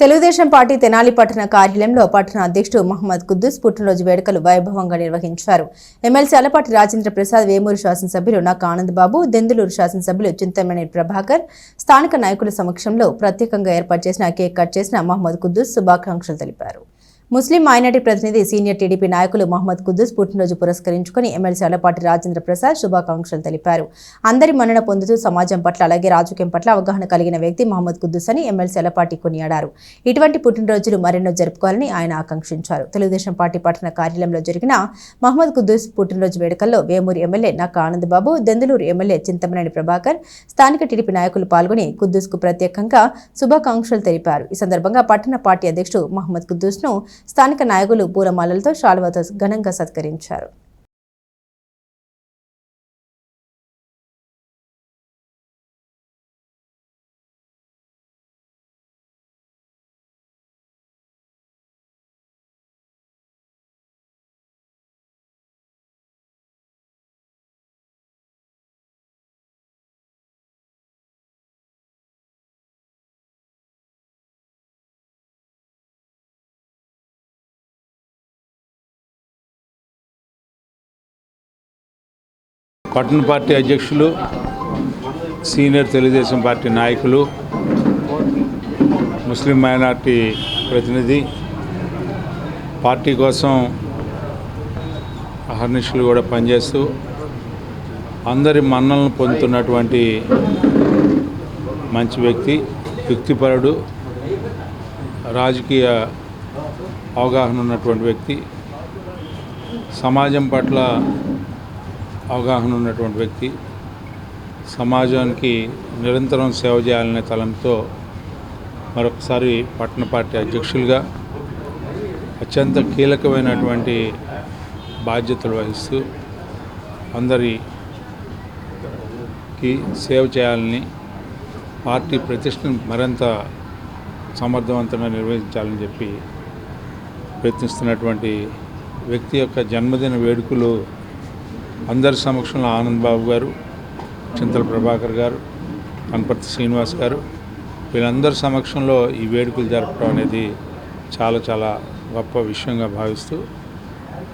Telugu Desam party Tenali పట్టణ కార్యాలయంలో పట్టణ అధ్యక్షుడు మహమ్మద్ కుద్దూస్ పుట్టినరోజు వేడుకలు వైభవంగా నిర్వహించారు. ఎమ్మెల్సీ అలపాటి రాజేంద్ర ప్రసాద్ వేమూరు శాసనసభ్యులు నాకు ఆనందబాబు దెందులూరు శాసనసభ్యులు చింతమణి ప్రభాకర్ స్థానిక నాయకుల సమక్షంలో ప్రత్యేకంగా ఏర్పాటు చేసిన కేక్ కట్ చేసిన మహమ్మద్ కుద్దూస్ శుభాకాంక్షలు తెలిపారు. ముస్లిం మైనార్టీ ప్రతినిధి సీనియర్ టీడీపీ నాయకులు మహమ్మద్ కుద్దుస్ పుట్టినరోజు పురస్కరించుకుని ఎమ్మెల్సీ అలపాటి రాజేంద్ర ప్రసాద్ శుభాకాంక్షలు తెలిపారు. అందరి మన్నన పొందుతూ సమాజం పట్ల అలాగే రాజకీయం పట్ల అవగాహన కలిగిన వ్యక్తి మహమ్మద్ కుద్దుస్ అని ఎమ్మెల్సీ అలపాటి కొనియాడారు. ఇటువంటి పుట్టినరోజులు మరెన్నో జరుపుకోవాలని ఆయన ఆకాంక్షించారు. తెలుగుదేశం పార్టీ పట్టణ కార్యాలయంలో జరిగిన మహమ్మద్ కుద్దుస్ పుట్టినరోజు వేడుకల్లో వేమూరు ఎమ్మెల్యే నక్క ఆనందబాబు దెందులూరు ఎమ్మెల్యే చింతమనేని ప్రభాకర్ స్థానిక టీడీపీ నాయకులు పాల్గొని కుద్దూస్కు ప్రత్యేకంగా శుభాకాంక్షలు తెలిపారు. ఈ సందర్భంగా పట్టణ పార్టీ అధ్యక్షుడు మహమ్మద్ కుద్దూస్ను స్థానిక నాయకులు పూలమాలలతో శాలువాతో ఘనంగా సత్కరించారు. పట్టణ పార్టీ అధ్యక్షులు సీనియర్ తెలుగుదేశం పార్టీ నాయకులు ముస్లిం మైనార్టీ ప్రతినిధి పార్టీ కోసం అహర్నిషులు కూడా పనిచేస్తూ అందరి మన్నలను పొందుతున్నటువంటి మంచి వ్యక్తి వ్యక్తిపరుడు రాజకీయ అవగాహన ఉన్నటువంటి వ్యక్తి. సమాజం పట్ల అవగాహన ఉన్నటువంటి వ్యక్తి సమాజానికి నిరంతరం సేవ చేయాలనే తలంతో మరొకసారి పట్టణ పార్టీ అధ్యక్షులుగా అత్యంత కీలకమైనటువంటి బాధ్యతలు వహిస్తూ అందరికి సేవ చేయాలని పార్టీ ప్రతిష్టను మరింత సమర్థవంతంగా నిర్వహించాలని చెప్పి ప్రయత్నిస్తున్నటువంటి వ్యక్తి యొక్క జన్మదిన వేడుకలు అందరి సమక్షంలో ఆనంద్ బాబు గారు చింతల ప్రభాకర్ గారు కనపర్తి శ్రీనివాస్ గారు వీళ్ళందరి సమక్షంలో ఈ వేడుకలు జరపడం అనేది చాలా చాలా గొప్ప విషయంగా భావిస్తూ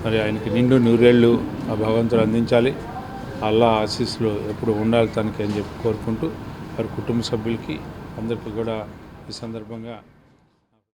మరి ఆయనకి నిండు నూరేళ్ళు ఆ భగవంతుడు అందించాలి. అల్లా ఆశీస్సులు ఎప్పుడు ఉండాలి తనకి అని చెప్పి కోరుకుంటూ వారి కుటుంబ సభ్యులకి అందరికీ కూడా ఈ సందర్భంగా